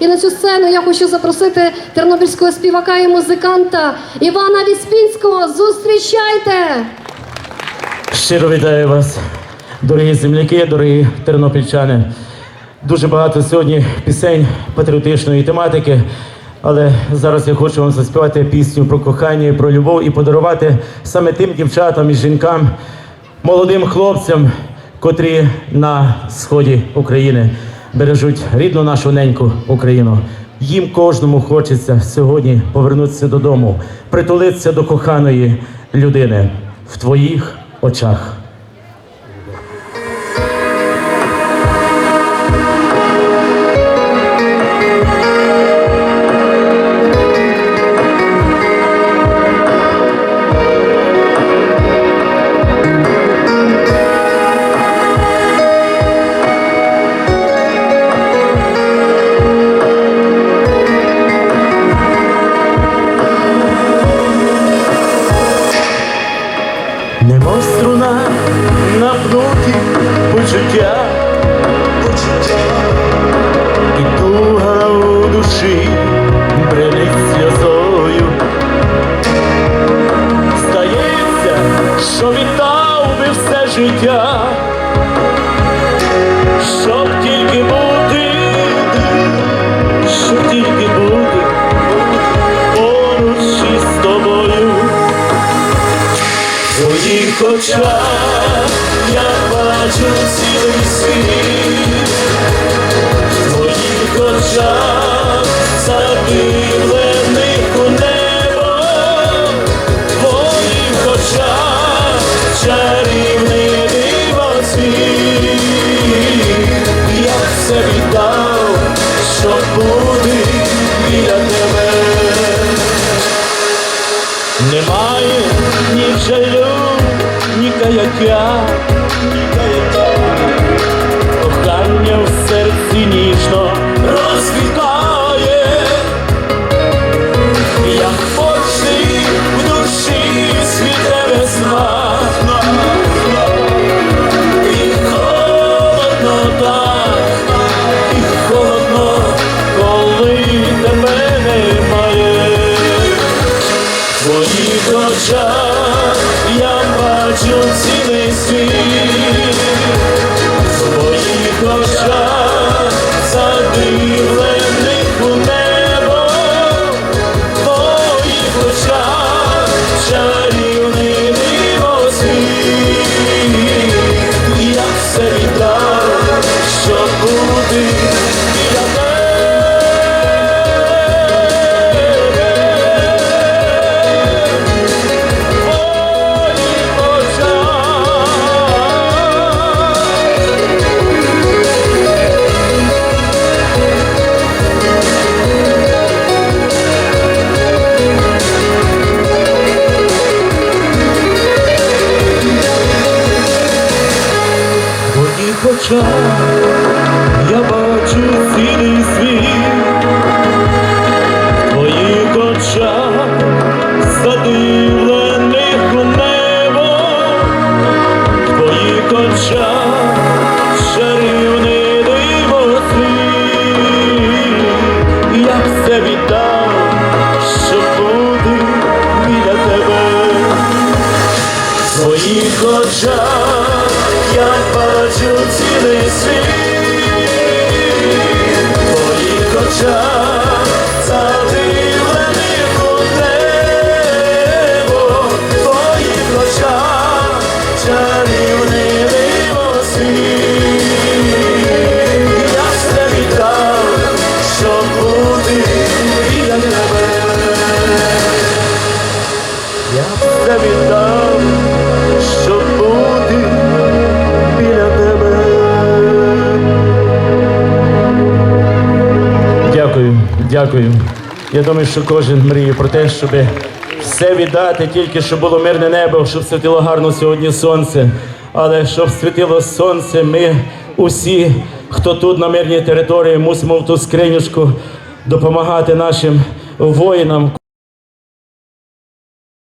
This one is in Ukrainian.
І на цю сцену я хочу запросити тернопільського співака і музиканта Івана Віспінського. Зустрічайте! Щиро вітаю вас, дорогі земляки, дорогі тернопільчани. Дуже багато сьогодні пісень патріотичної тематики, але зараз я хочу вам заспівати пісню про кохання, про любов і подарувати саме тим дівчатам і жінкам, молодим хлопцям, котрі на сході України бережуть рідну нашу неньку Україну. Їм кожному хочеться сьогодні повернутися додому, притулитися до коханої людини в твоїх очах. Що віддав би все життя, щоб тільки бути, щоб тільки бути поруч із тобою. В твоїх очах я бачу цілий світ, в твоїх очах задивлених віддав, щоб бути біля тебе. Немає ні жалю, ні каяття. В твоїх очах я бачу цілий світ, очах я бачу цілий світ, в твоїх очах задивлених у небо, в твоїх очах чарівний дивосвіт. Я все віддав, щоб бути біля тебе. В твоїх цілий світ, твоїх очах Я думаю, що кожен мріє про те, щоб все віддати, тільки щоб було мирне небо, щоб світило гарно сьогодні сонце. Але щоб світило сонце, ми усі, хто тут на мирній території, мусимо в ту скринюшку допомагати нашим воїнам.